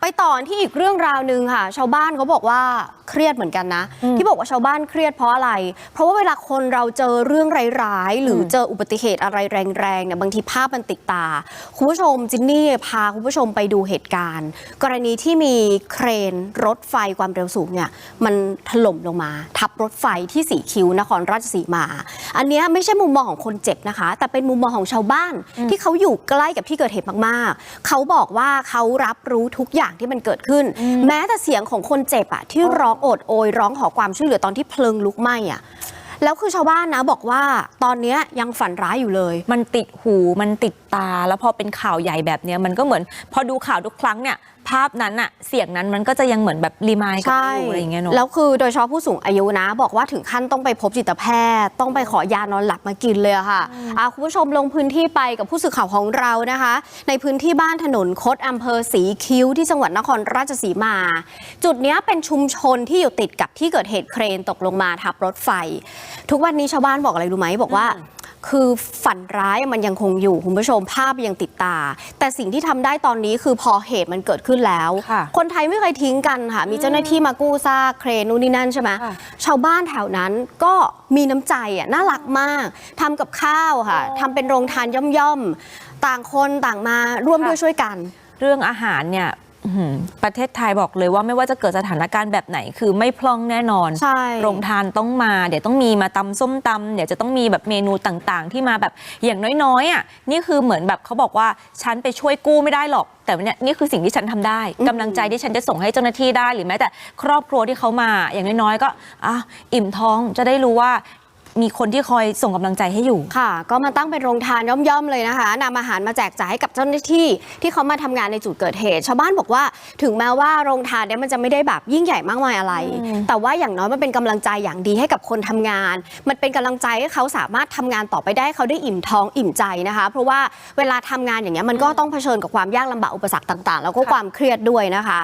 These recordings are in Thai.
ไปต่อที่อีกเรื่องราวหนึ่งค่ะ ชาวบ้านเขาบอกว่าเครียดเหมือนกันนะ ที่บอกว่าชาวบ้านเครียดเพราะอะไร เพราะว่าเวลาคนเราเจอเรื่องร้ายๆ หรือเจออุบัติเหตุอะไรแรงๆเนี่ยบางทีภาพมันติดตา คุณผู้ชมจินนี่พาคุณผู้ชมไปดูเหตุการณ์ กรณีที่มีเครนรถไฟความเร็วสูงเนี่ยมันถล่มลงมา ทับรถไฟที่สีคิ้วนครราชสีมา อันเนี้ยไม่ใช่มุมมองของคนเจ็บนะคะ แต่เป็นมุมมองของชาวบ้านที่เขาอยู่ใกล้กับที่เกิดเหตุมากๆ เขาบอกว่าเขารับรู้ทุกอย่างที่มันเกิดขึ้น แม้แต่เสียงของคนเจ็บอะที่ร้องโอดโอยร้องขอความช่วยเหลือตอนที่เพลิงลุกไหม้อะแล้วคือชาวบ้านนะบอกว่าตอนเนี้ยยังฝันร้ายอยู่เลย มันติดหูมันติดตา แล้วพอเป็นข่าวใหญ่แบบเนี้ยมันก็เหมือน พอดูข่าวทุกครั้งเนี่ยภาพนั้นอะเสียงนั้นมันก็จะยังเหมือนแบบรีมายด์กับใช่อยู่อะไรอย่างเงี้ยเนาะ แล้วคือโดยเฉพาะผู้สูงอายุนะ บอกว่าถึงขั้นต้องไปพบจิตแพทย์ ต้องไปขอยานอนหลับมากินเลยอะค่ะอะคุณผู้ชมลงพื้นที่ไปกับผู้สื่อข่าวของเรานะคะ ในพื้นที่บ้านถนนคดอำเภอสีคิ้วที่จังหวัดนครราชสีมา จุดเนี้ยเป็นชุมชนที่อยู่ติดกับที่เกิดเหตุเครนตกลงมาทับรถไฟ ทุกวันนี้ชาวบ้านบอกอะไรรู้ไหมบอกว่า คือฝันร้ายมันยังคงอยู่คุณผู้ชมภาพยังติดตา แต่สิ่งที่ทำได้ตอนนี้คือพอเหตุมันเกิดขึ้นแล้วค่ะคนไทยไม่เคยทิ้งกันค่ะ มีเจ้าหน้าที่มากู้ซากเครนนู่นนี่นั่นใช่ไหมค่ะชาวบ้านแถวนั้นก็มีน้ำใจอะน่ารักมากทำกับข้าวค่ะทำเป็นโรงทานย่อมๆต่างคนต่างมาร่วมด้วยช่วยกัน เรื่องอาหารเนี่ยอื้อหือ ประเทศไทยบอกเลยว่าไม่ว่าจะเกิดสถานการณ์แบบไหน คือไม่พล่องแน่นอนใช่โรงทานต้องมา เดี๋ยวต้องมีมาตำส้มตำเดี๋ยวจะต้องมีแบบเมนูต่างๆ ที่มาแบบอย่างน้อยๆอะนี่คือเหมือนแบบเขาบอกว่าฉันไปช่วยกู้ไม่ได้หรอก แต่เนี่ยนี่คือสิ่งที่ฉันทำได้กำลังใจที่ฉันจะส่งให้เจ้าหน้าที่ได้หรือแม้แต่ครอบครัวที่เขามา อย่างน้อยๆ ก็อะอิ่มท้องจะได้รู้ว่า มีคนที่คอยส่งกำลังใจให้อยู่ ค่ะ ก็มาตั้งเป็นโรงทานย่อมๆเลยนะคะนำอาหารมาแจกจ่ายให้กับเจ้าหน้าที่ ที่เขามาทำงานในจุดเกิดเหตุ ชาวบ้านบอกว่าถึงแม้ว่าโรงทานเนี่ยมันจะไม่ได้แบบยิ่งใหญ่มากมายอะไร แต่ว่าอย่างน้อยมันเป็นกำลังใจอย่างดีให้กับคนทำงาน มันเป็นกำลังใจให้เขาสามารถทำงานต่อไปได้เขาได้อิ่มท้องอิ่มใจนะคะ เพราะว่าเวลาทำงานอย่างเงี้ยมันก็ต้องเผชิญกับความยากลำบากอุปสรรคต่างๆ แล้วก็ค่ะความเครียดด้วยนะคะ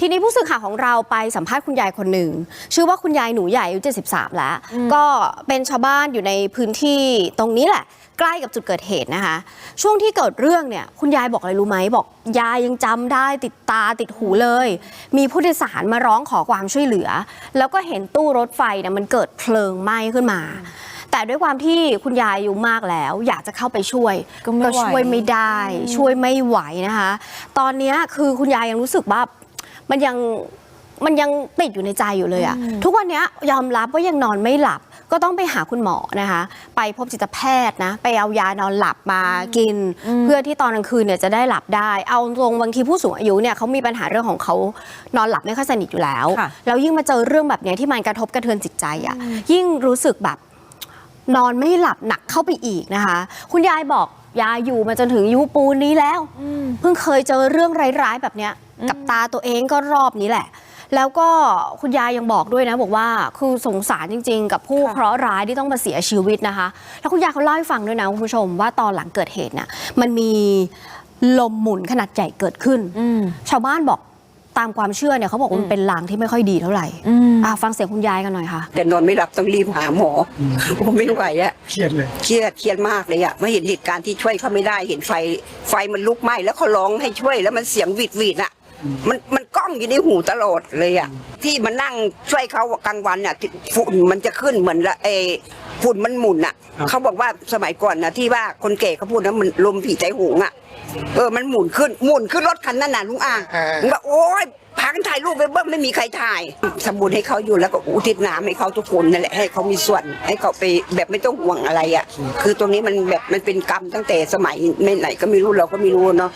ทีนี้ผู้สื่อข่าวของเราไปสัมภาษณ์คุณยายคนหนึ่งชื่อว่าคุณยายหนูใหญ่อายุ73 แล้ว ก็เป็นชาวบ้านอยู่ในพื้นที่ตรงนี้แหละ ใกล้กับจุดเกิดเหตุนะคะ ช่วงที่เกิดเรื่องเนี่ย คุณยายบอกอะไรรู้ไหมบอกยายยังจำได้ติดตาติดหูเลย มีผู้โดยสารมาร้องขอความช่วยเหลือ แล้วก็เห็นตู้รถไฟเนี่ยมันเกิดเพลิงไหม้ขึ้นมา แต่ด้วยความที่คุณยายอายุมากแล้ว อยากจะเข้าไปช่วย ก็ไม่ไหว ช่วยไม่ได้ ช่วยไม่ไหวนะคะ ตอนเนี้ยคือคุณยายยังรู้สึกว่ามันยังมันยังติดอยู่ในใจอยู่เลยอะทุกวันเนี้ยยอมรับว่ายังนอนไม่หลับ ก็ต้องไปหาคุณหมอนะคะ ไปพบจิตแพทย์นะ ไปเอายานอนหลับมากิน เพื่อที่ตอนกลางคืนเนี่ยจะได้หลับได้ เอาตรงบางทีผู้สูงอายุเนี่ยเขามีปัญหาเรื่องของเขานอนหลับไม่ค่อยสนิทอยู่แล้วค่ะแล้วยิ่งมาเจอเรื่องแบบเนี้ยที่มันกระทบกระเทือนจิตใจอะยิ่งรู้สึกแบบนอนไม่หลับหนักเข้าไปอีกนะคะ คุณยายบอกยายอยู่มาจนถึงอายุปูนนี้แล้วเพิ่งเคยเจอเรื่องร้ายๆแบบเนี้ยกับตาตัวเองก็รอบนี้แหละ แล้วก็คุณยายยังบอกด้วยนะบอกว่าคือสงสารจริง ๆ กับผู้ค่ะเคราะห์ร้ายที่ต้องมาเสียชีวิตนะคะ แล้วคุณยายเขาเล่าให้ฟังด้วยนะคุณผู้ชมว่าตอนหลังเกิดเหตุน่ะมันมีลมหมุนขนาดใหญ่เกิดขึ้นอืมชาวบ้านบอกตามความเชื่อเนี่ยเขาบอกว่ามันเป็นลางที่ไม่ค่อยดีเท่าไหร่อืมอะฟังเสียงคุณยายกันหน่อยค่ะ แต่นอนไม่หลับต้องรีบหาหมอผมไม่ไหวอะเครียดเลยเครียดเครียดมากเลยอะไม่เห็นเหตุการณ์ที่ช่วยเขาไม่ได้เห็นไฟไฟมันลุกไหม้แล้วเขาร้องให้ช่วยแล้วมันเสียงหวีดหวีดอะ มันมันก้องอยู่ในหูตลอดเลยอะที่มานั่งช่วยเขากลางวันอะฝุ่นมันจะขึ้นเหมือนละเออฝุ่นมันหมุนอะครับเขาบอกว่าสมัยก่อนนะที่ว่าคนแก่เขาพูดนะมันลมผีใจหงอะเออมันหมุนขึ้นหมุนขึ้นรถคันนั้นน่ะลุงอ่างลุงบอกโอ๊ยพังถ่ายรูปไปเบิ้มไม่มีใครถ่าย สมบูรณ์ให้เขาอยู่แล้วก็อุทิศน้ำให้เขาทุกคนนั่นแหละให้เขามีส่วนให้เขาไปแบบไม่ต้องห่วงอะไรอะ คือตรงนี้มันแบบมันเป็นกรรมตั้งแต่สมัยไม่ไหนก็ไม่รู้เราก็ไม่รู้เนาะ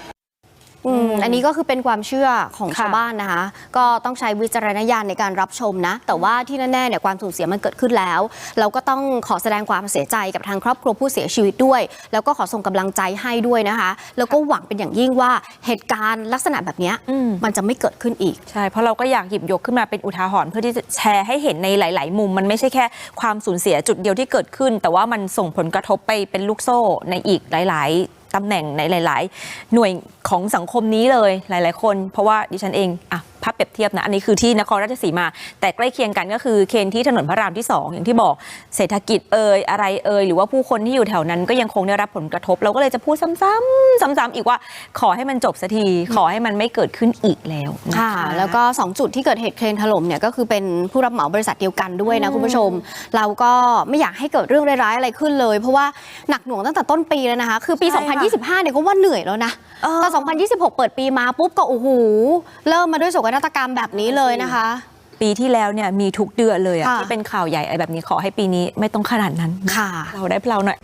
อืมอันนี้ก็คือเป็นความเชื่อของค่ะชาวบ้านนะคะ ก็ต้องใช้วิจารณญาณในการรับชมนะ แต่ว่าที่แน่ๆเนี่ยความสูญเสียมันเกิดขึ้นแล้ว เราก็ต้องขอแสดงความเสียใจกับทางครอบครัวผู้เสียชีวิตด้วย แล้วก็ขอส่งกำลังใจให้ด้วยนะคะ แล้วก็หวังเป็นอย่างยิ่งว่าเหตุการณ์ลักษณะแบบเนี้ยอืมมันจะไม่เกิดขึ้นอีกใช่เพราะเราก็อยากหยิบยกขึ้นมาเป็นอุทาหรณ์เพื่อที่จะแชร์ให้เห็นในหลาย ๆ มุม มันไม่ใช่แค่ความสูญเสียจุดเดียวที่เกิดขึ้น แต่ว่ามันส่งผลกระทบไปเป็นลูกโซ่ในอีกหลาย ๆตำแหน่งในหลาย ๆ หน่วยของสังคมนี้เลยหลาย ๆ คน เพราะว่าดิฉันเองอะ ภาพเปรียบเทียบนะ อันนี้คือที่นครราชสีมา แต่ใกล้เคียงกันก็คือเคนที่ถนนพระรามที่ 2 อย่างที่บอกเศรษฐกิจเอ่ยอะไรเอ่ยหรือว่าผู้คนที่อยู่แถวนั้นก็ยังคงได้รับผลกระทบ เราก็เลยจะพูดซ้ำๆซ้ำๆอีกว่าขอให้มันจบสักทีขอให้มันไม่เกิดขึ้นอีกแล้วนค่ะ แล้วก็ 2 จุดที่เกิดเหตุเครนถล่มเนี่ยก็คือเป็นผู้รับเหมาบริษัทเดียวกันด้วยนะคุณผู้ชม เราก็ไม่อยากให้เกิดเรื่องร้ายๆอะไรขึ้นเลย เพราะว่าหนักหน่วงตั้งแต่ต้นปีแล้วนะคะ คือปีใช่ค่ะ2025เนี่ยก็ว่าเหนื่อยแล้วนะเออแต่2026 เปิดปีมาปุ๊บก็โอ้โหเริ่มมาด้วยโศกนาฏกรรมแบบนี้เลยนะคะ ปีที่แล้วเนี่ยมีทุกเดือนเลยอะค่ะ ที่เป็นข่าวใหญ่อะไรแบบนี้ขอให้ปีนี้ไม่ต้องขนาดนั้น ค่ะ เราได้เพลาหน่อย